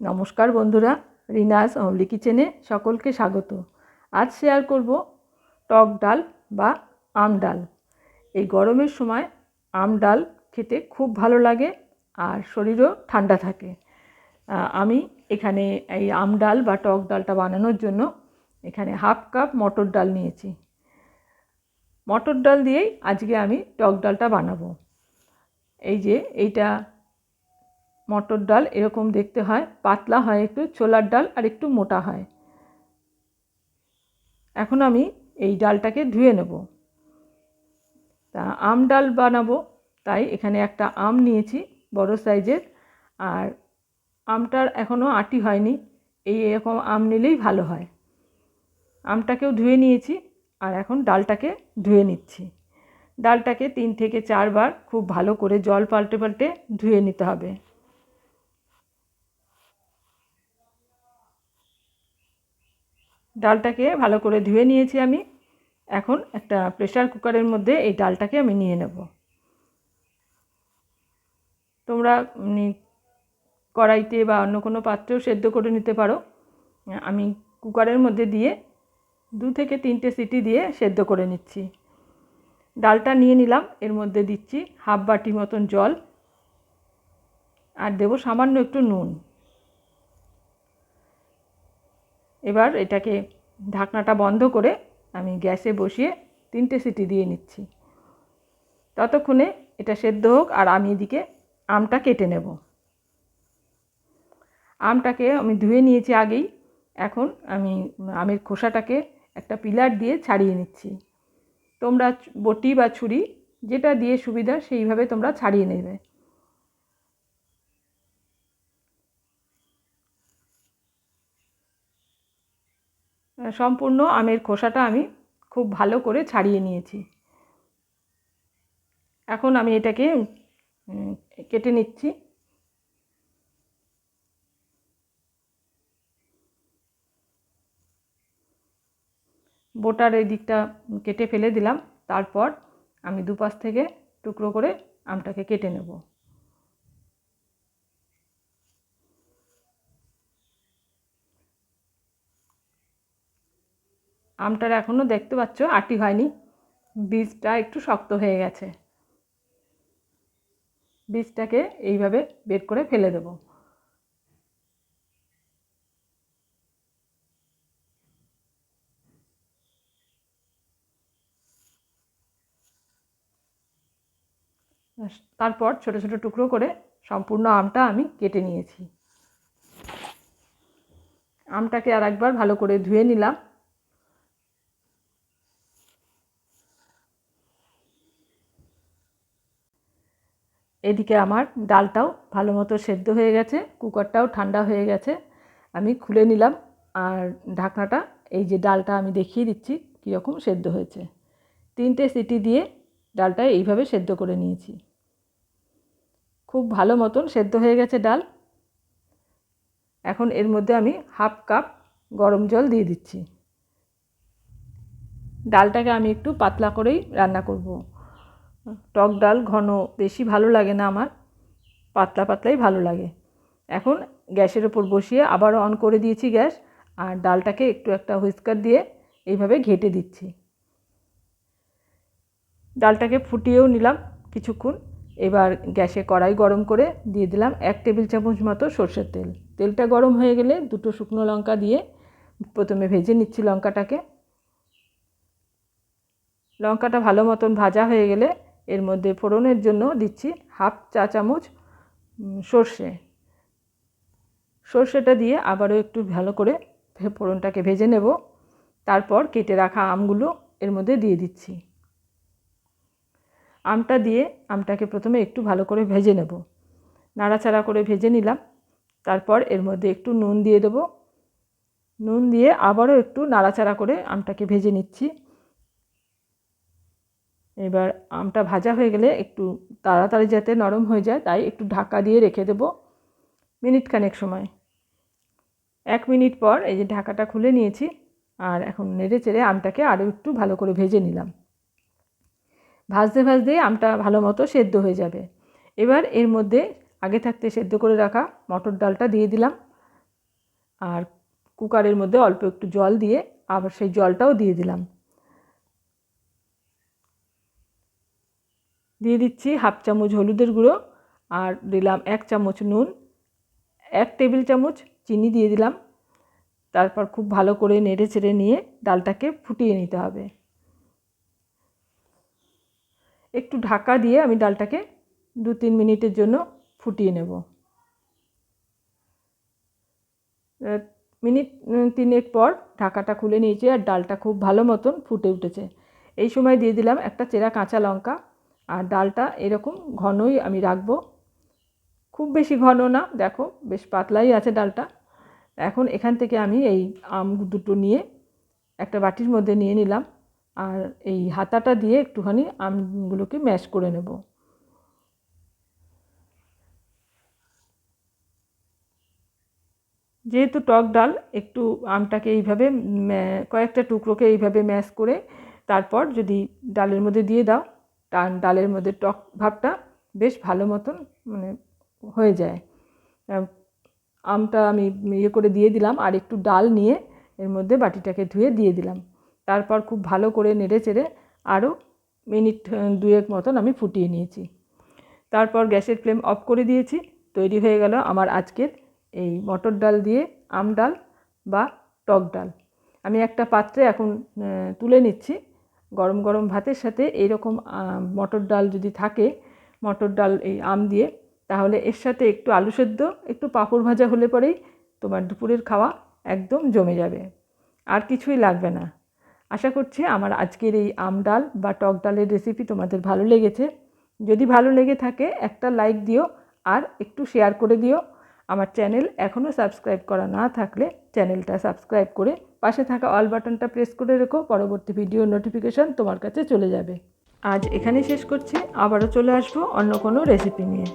নমস্কার বন্ধুরা রিনাস অমলি কিচেনে সকলকে স্বাগত। আজ শেয়ার করব টক ডাল বা আম ডাল। এই গরমের সময় আম ডাল খেতে খুব ভালো লাগে আর শরীরও ঠান্ডা থাকে। আমি এখানে এই আম ডাল বা টক ডালটা বানানোর জন্য এখানে হাফ কাপ মটর ডাল নিয়েছি। মটর ডাল দিয়েই আজকে আমি টক ডালটা বানাবো। এই যে এইটা মটর ডাল এরকম দেখতে হয়, পাতলা হয় একটু, ছোলার ডাল আর একটু মোটা হয়। এখন আমি এই ডালটাকে ধুয়ে নেব। তা আম ডাল বানাবো, তাই এখানে একটা আম নিয়েছি বড় সাইজের, আর আমটার এখনও আটি হয়নি, এই এরকম আম নিলেই ভালো হয়। আমটাকেও ধুয়ে নিয়েছি, আর এখন ডালটাকে ধুয়ে নিচ্ছি। ডালটাকে তিন থেকে চারবার খুব ভালো করে জল পাল্টে পাল্টে ধুয়ে নিতে হবে। ডালটাকে ভালো করে ধুয়ে নিয়েছি আমি। এখন একটা প্রেশার কুকারের মধ্যে এই ডালটাকে আমি নিয়ে নেব। তোমরা কড়াইতে বা অন্য কোনো পাত্রেও সেদ্ধ করে নিতে পারো। আমি কুকারের মধ্যে দিয়ে দু থেকে তিনটে সিটি দিয়ে সেদ্ধ করে নিচ্ছি। ডালটা নিয়ে নিলাম, এর মধ্যে দিচ্ছি হাফ বাটি মতন জল। আর দেবো সামান্য একটু নুন। এবার এটাকে ঢাকনাটা বন্ধ করে আমি গ্যাসে বসিয়ে তিনটে সিটি দিয়ে নিচ্ছি। ততক্ষণে এটা সেদ্ধ হোক আর আমি এদিকে আমটা কেটে নেব। আমটাকে আমি ধুয়ে নিয়েছি আগেই। এখন আমি আমের খোসাটাকে একটা পিলার দিয়ে ছাড়িয়ে নিচ্ছি। তোমরা বটি বা ছুরি যেটা দিয়ে সুবিধা সেইভাবে তোমরা ছাড়িয়ে নেবে। সম্পূর্ণ আমের খোসাটা আমি খুব ভালো করে ছাড়িয়ে নিয়েছি। এখন আমি এটাকে কেটে নিচ্ছি। বোটার এই দিকটা কেটে ফেলে দিলাম। তারপর আমি দুপাশ থেকে টুকরো করে আমটাকে কেটে নেব। আমটার এখনও দেখতে পাচ্ছ, আটি হয়নি। বীজটা একটু শক্ত হয়ে গেছে। বীজটাকে এইভাবে বের করে ফেলে দেব। তারপর ছোট ছোট টুকরো করে সম্পূর্ণ আমটা আমি কেটে নিয়েছি। আমটাকে আর একবার ভালো করে ধুয়ে নিলাম। এদিকে আমার ডালটাও ভালো মতো সেদ্ধ হয়ে গেছে, কুকারটাও ঠান্ডা হয়ে গেছে। আমি খুলে নিলাম আর ঢাকনাটা, এই যে ডালটা আমি দেখিয়ে দিচ্ছি কীরকম সেদ্ধ হয়েছে। তিনটে সিটি দিয়ে ডালটা এইভাবে সেদ্ধ করে নিয়েছি। খুব ভালো মতন সেদ্ধ হয়ে গেছে ডাল। এখন এর মধ্যে আমি হাফ কাপ গরম জল দিয়ে দিচ্ছি। ডালটাকে আমি একটু পাতলা করেই রান্না করব। টক ডাল ঘন, বেশি ভালো লাগে না আমার। পাতলা পাতলাই ভালো লাগে। এখন গ্যাসের ওপর বসিয়ে আবার অন করে দিয়েছি গ্যাস আর ডালটাকে একটু একটা হুইস্কার দিয়ে এইভাবে ঘেটে দিচ্ছি। ডালটাকে ফুটিয়েও নিলাম কিছুক্ষণ। এবার গ্যাসে কড়াই গরম করে দিয়ে দিলাম এক টেবিল চামচ মতো সর্ষের তেল। তেলটা গরম হয়ে গেলে দুটো শুকনো লঙ্কা দিয়ে প্রথমে ভেজে নিচ্ছি লঙ্কাটাকে। লঙ্কাটা ভালো মতন ভাজা হয়ে গেলে এর মধ্যে ফোড়নের জন্য দিচ্ছি হাফ চা চামচ সর্ষে। সর্ষেটা দিয়ে আবারও একটু ভালো করে ফোড়নটাকে ভেজে নেব। তারপর কেটে রাখা আমগুলো এর মধ্যে দিয়ে দিচ্ছি। আমটা দিয়ে আমটাকে প্রথমে একটু ভালো করে ভেজে নেব। নাড়াচাড়া করে ভেজে নিলাম। তারপর এর মধ্যে একটু নুন দিয়ে দেবো। নুন দিয়ে আবারও একটু নাড়াচাড়া করে আমটাকে ভেজে নিচ্ছি। এবার আমটা ভাজা হয়ে গেলে একটু তাড়াতাড়ি যাতে নরম হয়ে যায়, তাই একটু ঢাকা দিয়ে রেখে দেবো মিনিট খানেক সময়। এক মিনিট পর এই যে ঢাকাটা খুলে নিয়েছি, আর এখন নেড়ে চেড়ে আমটাকে আরও একটু ভালো করে ভেজে নিলাম। ভাজতে ভাজতে আমটা ভালো মতো সেদ্ধ হয়ে যাবে। এবার এর মধ্যে আগে থাকতে সেদ্ধ করে রাখা মটর ডালটা দিয়ে দিলাম। আর কুকারের মধ্যে অল্প একটু জল দিয়ে আবার সেই জলটাও দিয়ে দিলাম। দিয়ে দিচ্ছি হাফ চামচ হলুদের গুঁড়ো আর দিলাম এক চামচ নুন, এক টেবিল চামচ চিনি দিয়ে দিলাম। তারপর খুব ভালো করে নেড়ে চেড়ে নিয়ে ডালটাকে ফুটিয়ে নিতে হবে। একটু ঢাকা দিয়ে আমি ডালটাকে দু তিন মিনিটের জন্য ফুটিয়ে নেব। মিনিট, তিনেক পর ঢাকাটা খুলে নিয়েছি আর ডালটা খুব ভালো মতন ফুটে উঠেছে। এই সময় দিয়ে দিলাম একটা চেরা কাঁচা লঙ্কা আর ডালটা এরকম ঘনই আমি রাখব। খুব বেশি ঘন না, দেখো বেশ পাতলাই আছে ডালটা। এখন এখান থেকে আমি এই আম দুটো নিয়ে একটা বাটির মধ্যে নিয়ে নিলাম আর এই হাতাটা দিয়ে একটুখানি আমগুলোকে ম্যাশ করে নেব। যেহেতু টক ডাল, একটু আমটাকে এইভাবে কয়েকটা টুকরোকে এইভাবে ম্যাশ করে তারপর যদি ডালের মধ্যে দিয়ে দাও ডালের মধ্যে টক ভাবটা বেশ ভালো মতন মানে হয়ে যায়। আমটা আমি ইয়ে করে দিয়ে দিলাম আর একটু ডাল নিয়ে এর মধ্যে বাটিটাকে ধুয়ে দিয়ে দিলাম। তারপর খুব ভালো করে নেড়ে চেড়ে আরও মিনিট, দুয়েক মতন আমি ফুটিয়ে নিয়েছি। তারপর গ্যাসের ফ্লেম অফ করে দিয়েছি, তৈরি হয়ে গেল আমার আজকের এই মটর ডাল দিয়ে আম ডাল বা টক ডাল। আমি একটা পাত্রে এখন তুলে নিচ্ছি। গরম গরম ভাতের সাথে এইরকম মটর ডাল যদি থাকে, মটর ডাল এই আম দিয়ে, তাহলে এর সাথে একটু আলু সেদ্ধ, একটু পাঁপড় ভাজা হলে পরেই তোমার দুপুরের খাওয়া একদম জমে যাবে। আর কিছুই লাগবে না। আশা করছি আমার আজকের এই আম ডাল বা টক ডালের রেসিপি তোমাদের ভালো লেগেছে। যদি ভালো লেগে থাকে, একটা লাইক দিও আর একটু শেয়ার করে দিও। আমার চ্যানেল এখনও সাবস্ক্রাইব করা না থাকলে চ্যানেলটা সাবস্ক্রাইব করে পাশে থাকা অল বাটনটা প্রেস করে রেখো, পরবর্তী ভিডিও নোটিফিকেশান তোমার কাছে চলে যাবে। আজ এখানে শেষ করছি, আবারও চলে আসব অন্য কোনো রেসিপি নিয়ে।